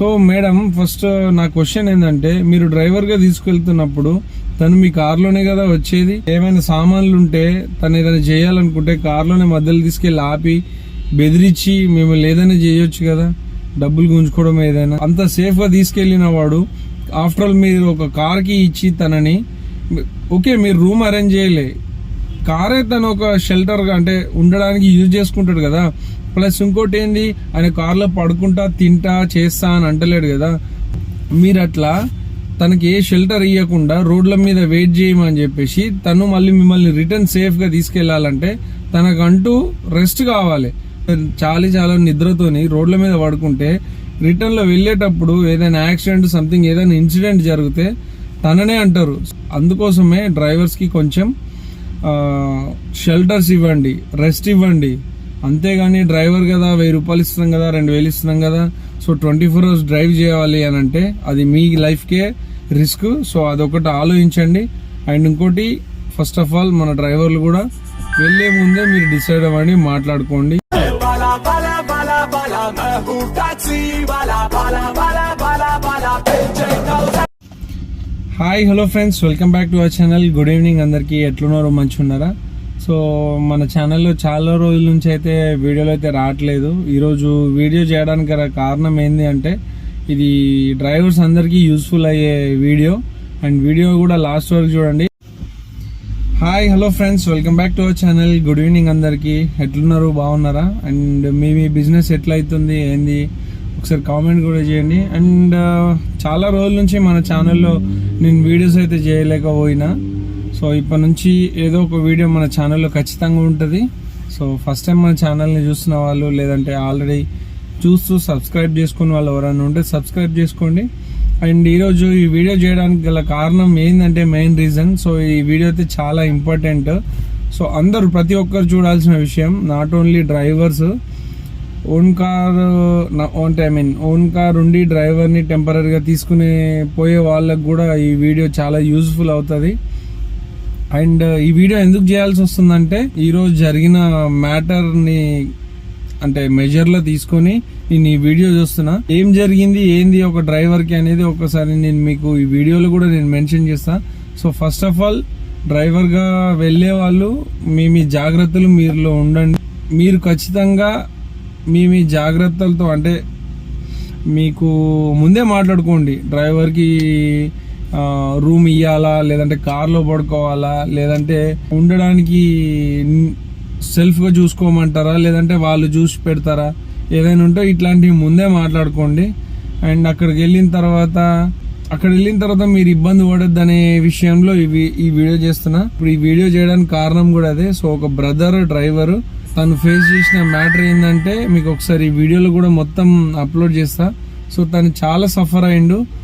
So madam first నా question ఏంటంటే మీరు డ్రైవర్గా తీసుకెళ్తున్నప్పుడు తను మీ కార్లోనే కదా వచ్చేది? ఏమైనా సామాన్లు ఉంటే తను ఏదైనా చేయాలనుకుంటే కార్లోనే మధ్యలో తీసుకెళ్ళి ఆపి బెదిరించి మేము లేదనే చేయొచ్చు కదా? డబ్బులు గుంజుకోవడం ఏదైనా. అంత సేఫ్గా తీసుకెళ్ళిన వాడు ఆఫ్టర్ ఆల్ మీరు ఒక కార్కి ఇచ్చి తనని ఓకే మీరు రూమ్ అరేంజ్ చేయలే. కారే తను ఒక షెల్టర్గా అంటే ఉండడానికి యూజ్ చేసుకుంటాడు కదా. ప్లస్ ఇంకోటి ఏంది ఆయన కార్లో పడుకుంటా తింటా చేస్తా అని అంటలేడు కదా. మీరు అట్లా తనకి ఏ షెల్టర్ ఇవ్వకుండా రోడ్ల మీద వెయిట్ చేయమని చెప్పేసి తను మళ్ళీ మిమ్మల్ని రిటర్న్ సేఫ్గా తీసుకెళ్ళాలంటే తనకంటూ రెస్ట్ కావాలి. చాలి చాలా నిద్రతోని రోడ్ల మీద పడుకుంటే రిటర్న్లో వెళ్ళేటప్పుడు ఏదైనా యాక్సిడెంట్ సంథింగ్ ఏదైనా ఇన్సిడెంట్ జరిగితే తననే అంటారు. అందుకోసమే డ్రైవర్స్కి కొంచెం షెల్టర్స్ ఇవ్వండి రెస్ట్ ఇవ్వండి. అంతేగాని డ్రైవర్ కదా వెయ్యి రూపాయలు ఇస్తున్నాం కదా రెండు వేలు ఇస్తున్నాం కదా so twenty four hours drive చేయాలి అని అంటే అది మీ లైఫ్కే రిస్క్. సో అదొకటి ఆలోచించండి. అండ్ ఇంకోటి ఫస్ట్ ఆఫ్ ఆల్ మన డ్రైవర్లు కూడా వెళ్ళే ముందే మీరు డిసైడ్ అవ్వండి మాట్లాడుకోండి. Hi hello friends welcome back to our channel good evening అందరికీ. మంచి ఉన్నారా సో మన ఛానల్లో చాలా రోజుల నుంచి అయితే వీడియోలు అయితే రావట్లేదు. ఈరోజు వీడియో చేయడానికి గల కారణం ఏంది అంటే ఇది డ్రైవర్స్ అందరికీ యూస్ఫుల్ అయ్యే వీడియో. అండ్ వీడియో కూడా లాస్ట్ వరకు చూడండి. Hi hello friends welcome back to our channel good evening అందరికీ. ఎట్లున్నారు? బాగున్నారా? అండ్ మీ మీ బిజినెస్ ఎట్లయితుంది? ఏంది? ఒకసారి కామెంట్ కూడా చేయండి. అండ్ చాలా రోజుల నుంచి మన ఛానల్లో నేను వీడియోస్ అయితే చేయలేకపోయినా. సో ఇప్పటి నుంచి ఏదో ఒక వీడియో మన ఛానల్లో ఖచ్చితంగా ఉంటుంది. సో ఫస్ట్ టైం మన ఛానల్ని చూస్తున్న వాళ్ళు లేదంటే ఆల్రెడీ చూస్తూ సబ్స్క్రైబ్ చేసుకున్న వాళ్ళు ఎవరైనా ఉంటే సబ్స్క్రైబ్ చేసుకోండి. అండ్ ఈరోజు ఈ వీడియో చేయడానికి గల కారణం ఏంటంటే మెయిన్ రీజన్ సో ఈ వీడియో అయితే చాలా ఇంపార్టెంట్ సో అందరూ ప్రతి ఒక్కరు చూడాల్సిన విషయం not only drivers own car అంటే ఐ మీన్ ఓన్ కార్ ఉండి డ్రైవర్ని టెంపరీగా తీసుకునే పోయే వాళ్ళకు కూడా ఈ వీడియో చాలా యూజ్ఫుల్ అవుతుంది. అండ్ ఈ వీడియో ఎందుకు చేయాల్సి వస్తుందంటే ఈరోజు జరిగిన మ్యాటర్ని అంటే మెజర్లో తీసుకొని నేను ఈ వీడియో చూస్తున్నా. ఏం జరిగింది ఏంది ఒక డ్రైవర్కి అనేది ఒకసారి నేను మీకు ఈ వీడియోలో కూడా నేను మెన్షన్ చేస్తా. సో ఫస్ట్ ఆఫ్ ఆల్ డ్రైవర్గా వెళ్ళే వాళ్ళు మీ మీ జాగ్రత్తలు మీరులో ఉండండి. మీరు ఖచ్చితంగా మీ మీ జాగ్రత్తలతో అంటే మీకు ముందే మాట్లాడుకోండి. డ్రైవర్కి రూమ్ ఇవ్వాలా లేదంటే కార్లో పడుకోవాలా లేదంటే ఉండడానికి సెల్ఫ్గా చూసుకోమంటారా లేదంటే వాళ్ళు చూసి పెడతారా? ఏదైనా ఉంటే ఇట్లాంటివి ముందే మాట్లాడుకోండి. అండ్ అక్కడికి వెళ్ళిన తర్వాత అక్కడ వెళ్ళిన తర్వాత మీరు ఇబ్బంది పడద్దు అనే విషయంలో ఇవి ఈ వీడియో చేస్తున్నా. ఇప్పుడు ఈ వీడియో చేయడానికి కారణం కూడా అదే. సో ఒక బ్రదర్ డ్రైవరు తను ఫేస్ చేసిన మ్యాటర్ ఏంటంటే మీకు ఒకసారి ఈ వీడియోలో కూడా మొత్తం అప్లోడ్ చేస్తా. సో తను చాలా సఫర్ అయిండు.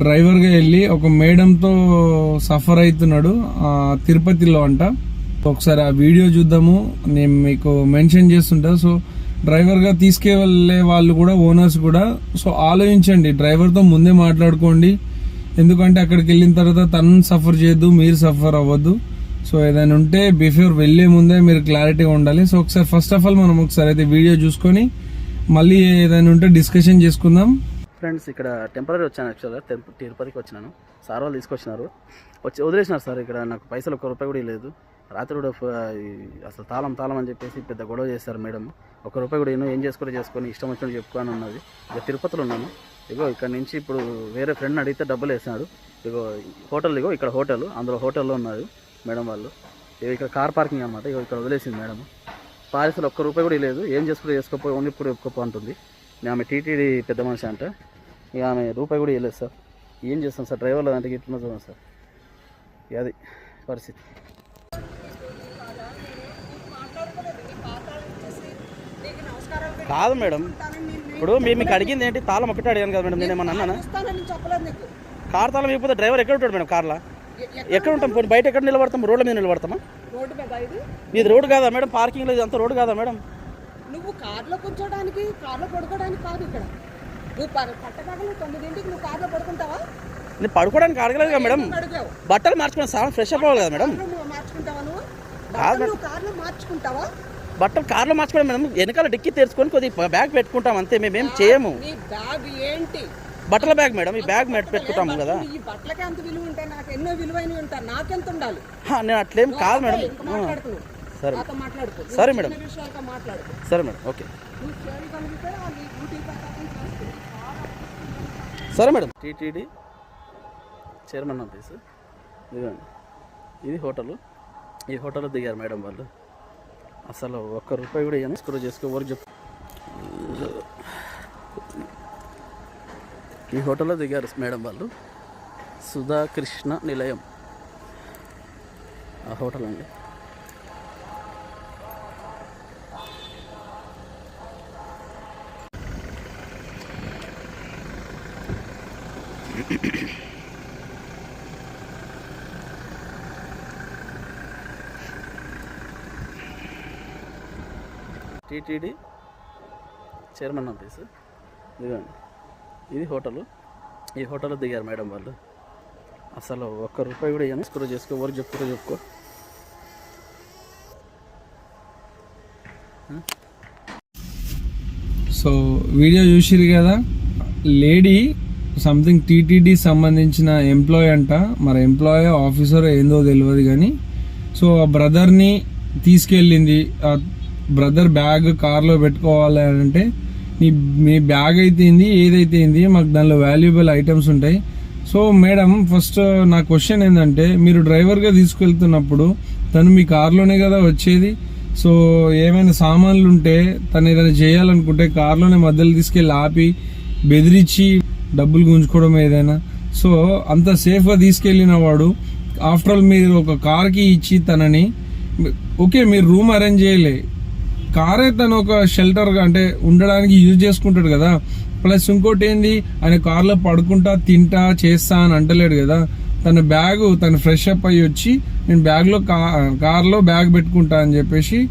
డ్రైవర్గా వెళ్ళి ఒక మేడంతో సఫర్ అవుతున్నాడు తిరుపతిలో అంట. ఒకసారి ఆ వీడియో చూద్దాము నేను మీకు మెన్షన్ చేస్తుంటా. సో డ్రైవర్గా తీసుకెళ్ళే వాళ్ళు కూడా ఓనర్స్ కూడా సో ఆలోచించండి డ్రైవర్తో ముందే మాట్లాడుకోండి. ఎందుకంటే అక్కడికి వెళ్ళిన తర్వాత తను సఫర్ చేయొద్దు మీరు సఫర్ అవ్వద్దు. సో ఏదైనా ఉంటే బిఫోర్ వెళ్ళే ముందే మీరు క్లారిటీగా ఉండాలి. సో ఒకసారి ఫస్ట్ ఆఫ్ ఆల్ మనం ఒకసారి అయితే వీడియో చూసుకొని మళ్ళీ ఏదైనా ఉంటే డిస్కషన్ చేసుకుందాం. ఫ్రెండ్స్ ఇక్కడ టెంపరీ వచ్చాను యాక్చువల్గా తిరుపతికి వచ్చినాను. సార్ వాళ్ళు తీసుకొచ్చినారు. వచ్చి వదిలేసినారు సార్ ఇక్కడ నాకు పైసలు ఒక్క రూపాయి కూడా లేదు రాత్రి కూడా అసలు తాళం తాళం అని చెప్పేసి పెద్ద గొడవ చేశారు మేడం. ఒక రూపాయి కూడా ఏం చేసుకుని చేసుకొని ఇష్టం వచ్చినట్టు చెప్పుకొని ఉన్నది. ఇక తిరుపతిలో ఉన్నాను. ఇగో ఇక్కడ నుంచి ఇప్పుడు వేరే ఫ్రెండ్ అడిగితే డబ్బులు వేసినాడు. ఇగో హోటల్ ఇగో ఇక్కడ హోటల్ అందులో హోటల్లో ఉన్నారు మేడం వాళ్ళు. ఇగో ఇక్కడ కార్ పార్కింగ్ అనమాట ఇగో ఇక్కడ వదిలేసింది మేడం. పారిసలు ఒక్క రూపాయి కూడా లేదు ఏం చేసుకుంటే చేసుకోపో ఓన్లీ ఇప్పుడు ఒప్పుకోపో అంటుంది. ఆమె టీటీడీ పెద్ద మనిషి అంట. ఇక ఆమె రూపాయి కూడా ఇవ్వలేదు సార్. ఏం చేస్తాం సార్? డ్రైవర్లు అంటే ఇట్లా చూడండి సార్. అది పరిస్థితి. కాదు మేడం. ఇప్పుడు మేము మీకు అడిగింది ఏంటి? తాళం ఒకటే అడిగాను కదా మేడం. నేను ఏమన్నా అన్నానా? కార్ తాళం ఇవ్వకపోతే డ్రైవర్ ఎక్కడ ఉంటాడు మేడం కార్లో? ఎక్కడ ఉంటాం? పోనీ బయట ఎక్కడ నిలబడతాం? రోడ్ల మీద నిలబడతామా? రోడ్డు మీద ఇది? ఇది రోడ్ కాదా మేడం? పార్కింగ్లో ఇదంతా రోడ్ కాదా మేడం? నువ్వు కార్లో కూర్చోడానికి కార్లో పడుకోవడానికి కాదు ఇక్కడ. నువ్వు పట్టపగలు తొమ్మిదింటికి నువ్వు కార్లో పడుకుంటావా? నేను పడుకోవడానికి అడగలేదు కదా మేడం. అడిగావు? బట్టలు మార్చుకుని సార్ ఫ్రెష్ అప్ అవ్వాలి కదా మేడం. కార్లో నువ్వు మార్చుకుంటావా నువ్వు? కాదు బట్టలు నువ్వు కార్లో మార్చుకుంటావా? బట్టలు కార్లో మార్చుకోవడం మేడం. వెనకాల డిక్కి తెరుచుకొని కొద్ది బ్యాగ్ పెట్టుకుంటాం అంతే. మేమేం చేయము. నీ బ్యాగ్ ఏంటి? బట్టల బ్యాగ్ మేడం. ఈ బ్యాగ్ మెట్ పెట్టుకుంటాం కదా. ఈ బట్టలకి ఎంత విలువ ఉంటాయి? నాకు ఎన్నో విలువైనవి ఉంటాయి. నాకెంత ఉండాలి? హా, నేను అట్లేం కాదు మేడం. ఇంకా. సరే మాట్లాడుకో. సరే మేడం. సరే మేడం. ఓకే. సరే మేడం. TTD chairman office. ఇదిగోండి. ఇది హోటల్. ఈ హోటల్లో దిగారు మేడం వాళ్ళు. అసలు ఒక్క రూపాయి కూడా ఇవ్వను స్క్రూ చేసుకో వర్క్ చెప్పు. ఈ హోటల్లో దిగారు మేడం వాళ్ళు. సుధాకృష్ణ నిలయం. ఆ హోటల్ అండి. టీటీడీ చైర్మన్ ఆఫీస్ ఇదిగోండి. ఇది హోటల్. ఈ హోటల్లో దిగారు మేడం వాళ్ళు. అసలు ఒక్క రూపాయి కూడా ఇవ్వను స్క్రూ చేసుకో ఎవరు చెప్పుకో చెప్పుకో. సో వీడియో చూసిరు కదా? లేడీ సంథింగ్ టీటీడీ సంబంధించిన ఎంప్లాయ్ అంట. మరి ఎంప్లాయ్ ఆఫీసర్ ఏందో తెలియదు కానీ. సో ఆ బ్రదర్ని తీసుకెళ్ళింది. బ్రదర్ బ్యాగ్ కార్లో పెట్టుకోవాలి అని అంటే నీ మీ బ్యాగ్ అయితే ఏంది ఏదైతే ఏంది మాకు దానిలో వాల్యుబుల్ ఐటమ్స్ ఉంటాయి. సో మేడం ఫస్ట్ నా క్వశ్చన్ ఏంటంటే మీరు డ్రైవర్గా తీసుకెళ్తున్నప్పుడు తను మీ కార్లోనే కదా వచ్చేది? సో ఏమైనా సామాన్లు ఉంటే తను ఏదైనా చేయాలనుకుంటే కార్లోనే మధ్యలో తీసుకెళ్ళి ఆపి బెదిరించి డబ్బులు గుంజుకోవడం ఏదైనా. సో అంత సేఫ్గా తీసుకెళ్ళిన వాడు ఆఫ్టర్ ఆల్ మీరు ఒక కార్కి ఇచ్చి తనని ఓకే మీరు రూమ్ అరేంజ్ చేయలే. కారే తను ఒక షెల్టర్గా అంటే ఉండడానికి యూజ్ చేసుకుంటాడు కదా. ప్లస్ ఇంకోటి ఏంది? ఆయన కార్లో పడుకుంటా తింటా చేస్తా అని అంటలేడు కదా. తన బ్యాగ్ తను ఫ్రెష్ అప్ అయ్యి వచ్చి నేను బ్యాగ్లో కా కార్లో బ్యాగ్ పెట్టుకుంటా అని చెప్పేసి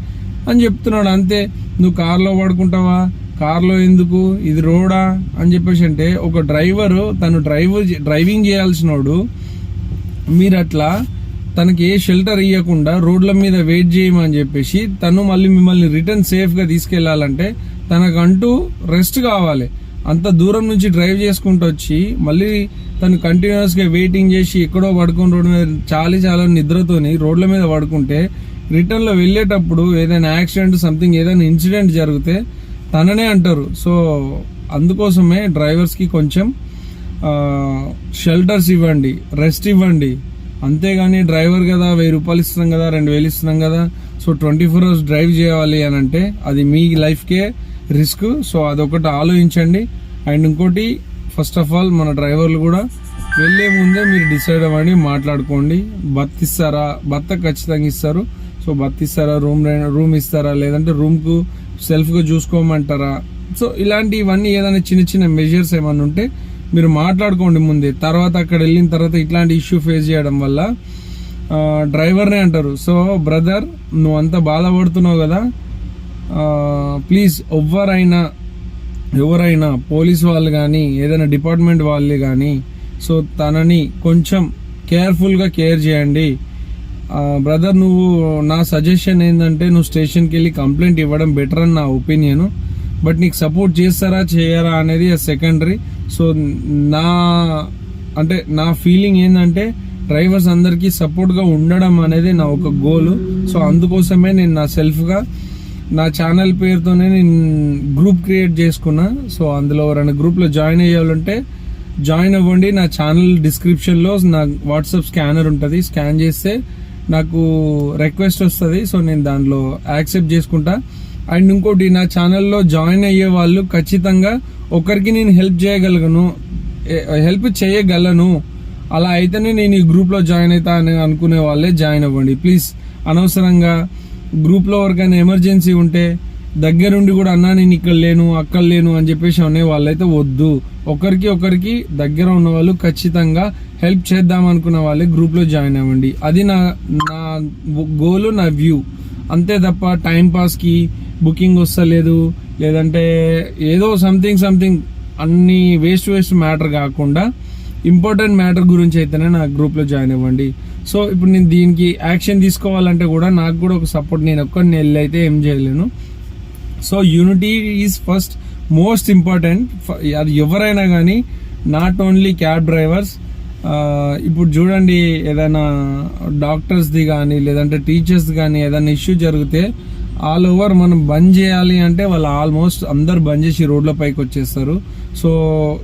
అని చెప్తున్నాడు. అంతే నువ్వు కార్లో పడుకుంటావా? కార్లో ఎందుకు? ఇది రోడా? అని చెప్పేసి అంటే ఒక డ్రైవరు తను డ్రైవ్ డ్రైవింగ్ చేయాల్సినోడు మీరు అట్లా తనకి ఏ షెల్టర్ ఇవ్వకుండా రోడ్ల మీద వెయిట్ చేయమని చెప్పేసి తను మళ్ళీ మిమ్మల్ని రిటర్న్ సేఫ్గా తీసుకెళ్ళాలంటే తనకంటూ రెస్ట్ కావాలి. అంత దూరం నుంచి డ్రైవ్ చేసుకుంటూ వచ్చి మళ్ళీ తను కంటిన్యూస్గా వెయిటింగ్ చేసి ఎక్కడో పడుకుని రోడ్డు మీద చాలి చాలా నిద్రతోని రోడ్ల మీద పడుకుంటే రిటర్న్లో వెళ్ళేటప్పుడు ఏదైనా యాక్సిడెంట్ సంథింగ్ ఏదైనా ఇన్సిడెంట్ జరిగితే తననే అంటారు. సో అందుకోసమే డ్రైవర్స్కి కొంచెం షెల్టర్స్ ఇవ్వండి రెస్ట్ ఇవ్వండి. అంతేగాని డ్రైవర్ కదా వెయ్యి రూపాయలు ఇస్తున్నాం కదా రెండు వేలు ఇస్తున్నాం కదా so twenty four hours drive చేయాలి అని అంటే అది మీ లైఫ్కే రిస్క్. సో అదొకటి ఆలోచించండి. అండ్ ఇంకోటి ఫస్ట్ ఆఫ్ ఆల్ మన డ్రైవర్లు కూడా వెళ్ళే ముందే మీరు డిసైడ్ అవ్వండి మాట్లాడుకోండి. బత్ ఇస్తారా బత్త ఖచ్చితంగా ఇస్తారు. సో బత్ ఇస్తారా రూమ్ రూమ్ ఇస్తారా? లేదంటే రూమ్కు సెల్ఫ్గా చూసుకోమంటారా? సో ఇలాంటి ఇవన్నీ ఏదైనా చిన్న చిన్న మెజర్స్ ఏమైనా ఉంటే మీరు మాట్లాడుకోండి ముందే. తర్వాత అక్కడ వెళ్ళిన తర్వాత ఇట్లాంటి ఇష్యూ ఫేస్ చేయడం వల్ల డ్రైవర్నే అంటారు. సో బ్రదర్ నువ్వు అంత బాధపడుతున్నావు కదా. ప్లీజ్ ఎవరైనా ఎవరైనా పోలీస్ వాళ్ళు కానీ ఏదైనా డిపార్ట్మెంట్ వాళ్ళు కానీ సో తనని కొంచెం కేర్ఫుల్గా కేర్ చేయండి. బ్రదర్ నువ్వు నా సజెషన్ ఏంటంటే నువ్వు స్టేషన్కి వెళ్ళి కంప్లైంట్ ఇవ్వడం బెటర్ అని నా ఒపీనియన్ బట్ నీకు సపోర్ట్ చేస్తారా చేయరా అనేది సెకండరీ సో నా అంటే నా ఫీలింగ్ ఏంటంటే డ్రైవర్స్ అందరికీ సపోర్ట్గా ఉండడం అనేది నా ఒక గోల్ సో అందుకోసమే నేను నా సెల్ఫ్గా నా ఛానల్ పేరుతోనే నేను గ్రూప్ క్రియేట్ చేసుకున్నా. సో అందులో ఎవరైనా గ్రూప్లో జాయిన్ అయ్యాలంటే జాయిన్ అవ్వండి. నా ఛానల్ డిస్క్రిప్షన్లో నా వాట్సాప్ స్కానర్ ఉంటుంది. స్కాన్ చేస్తే నాకు రిక్వెస్ట్ వస్తుంది. సో నేను దాంట్లో యాక్సెప్ట్ చేసుకుంటా. అండ్ ఇంకోటి నా ఛానల్లో జాయిన్ అయ్యే వాళ్ళు ఖచ్చితంగా ఒకరికి నేను హెల్ప్ చేయగలను హెల్ప్ చేయగలను. అలా అయితేనే నేను ఈ గ్రూప్లో జాయిన్ అవుతా అని అనుకునే వాళ్ళే జాయిన్ అవ్వండి. ప్లీజ్ అనవసరంగా గ్రూప్లో ఎవరికైనా ఎమర్జెన్సీ ఉంటే దగ్గరుండి కూడా అన్నా నేను ఇక్కడ లేను అక్కడ లేను అని చెప్పేసి అనే వాళ్ళైతే వద్దు. ఒకరికి ఒకరికి దగ్గర ఉన్న వాళ్ళు ఖచ్చితంగా హెల్ప్ చేద్దాం అనుకున్న వాళ్ళే గ్రూప్లో జాయిన్ అవ్వండి. అది నా నా గోలు నా వ్యూ. అంతే తప్ప టైం పాస్కి బుకింగ్ వస్తలేదు లేదంటే ఏదో సంథింగ్ సంథింగ్ అన్ని వేస్ట్ వేస్ట్ మ్యాటర్ కాకుండా ఇంపార్టెంట్ మ్యాటర్ గురించి అయితేనే నా గ్రూప్లో జాయిన్ అవ్వండి. సో ఇప్పుడు నేను దీనికి యాక్షన్ తీసుకోవాలంటే కూడా నాకు కూడా ఒక సపోర్ట్ నేను ఒక్కడిని వెళ్ళి అయితే ఏం చేయలేను. So unity is first most important అది ఎవరైనా కానీ నాట్ ఓన్లీ క్యాబ్ డ్రైవర్స్ ఇప్పుడు చూడండి ఏదైనా డాక్టర్స్ది కానీ లేదంటే టీచర్స్ కానీ ఏదైనా ఇష్యూ జరిగితే ఆల్ ఓవర్ మనం బంద్ చేయాలి అంటే వాళ్ళు ఆల్మోస్ట్ అందరు బంద్ చేసి రోడ్ల పైకి వచ్చేస్తారు. సో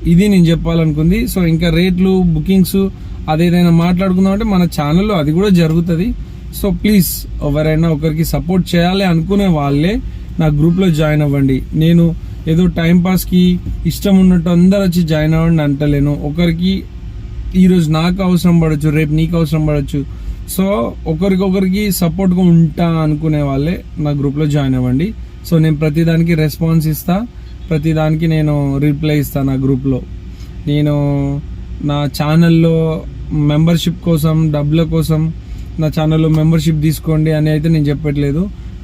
ఇది నేను చెప్పాలనుకుంది. సో ఇంకా రేట్లు బుకింగ్స్ అదేదైనా మాట్లాడుకుందాం అంటే మన ఛానల్లో అది కూడా జరుగుతుంది. సో ప్లీజ్ ఎవరైనా ఒకరికి సపోర్ట్ చేయాలి అనుకునే వాళ్ళే నా గ్రూప్లో జాయిన్ అవ్వండి. నేను ఏదో టైంపాస్కి ఇష్టం ఉన్నట్టు అందరు వచ్చి జాయిన్ అవ్వండి అంటలేను. ఒకరికి ఈరోజు నాకు అవసరం పడవచ్చు రేపు నీకు అవసరం పడవచ్చు సో ఒకరికొకరికి సపోర్ట్గా ఉంటా అనుకునే వాళ్ళే నా గ్రూప్లో జాయిన్ అవ్వండి. సో నేను ప్రతిదానికి రెస్పాన్స్ ఇస్తా ప్రతిదానికి నేను రిప్లై ఇస్తా నా గ్రూప్లో. నేను నా ఛానల్లో మెంబర్షిప్ కోసం డబ్బుల కోసం నా ఛానల్లో మెంబర్షిప్ తీసుకోండి అని అయితే నేను చెప్పట్లేదు.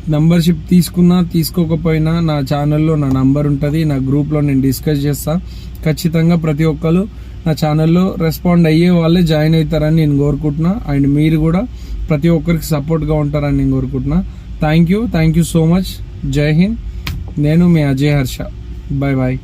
మెంబర్షిప్ తీసుకున్నా తీసుకోకపోయినా నా ఛానల్లో నా నంబర్ ఉంటుంది నా గ్రూప్లో నేను డిస్కస్ చేస్తా. ఖచ్చితంగా ప్రతి ఒక్కరు నా ఛానల్లో రెస్పాండ్ అయ్యే వాళ్ళే జాయిన్ అవుతారని నేను కోరుకుంటున్నా. అండ్ మీరు కూడా ప్రతి ఒక్కరికి సపోర్ట్గా ఉంటారని నేను కోరుకుంటున్నా. Thank you thank you so much Jai Hind నేను మీ అజయ్ హర్ష. Bye bye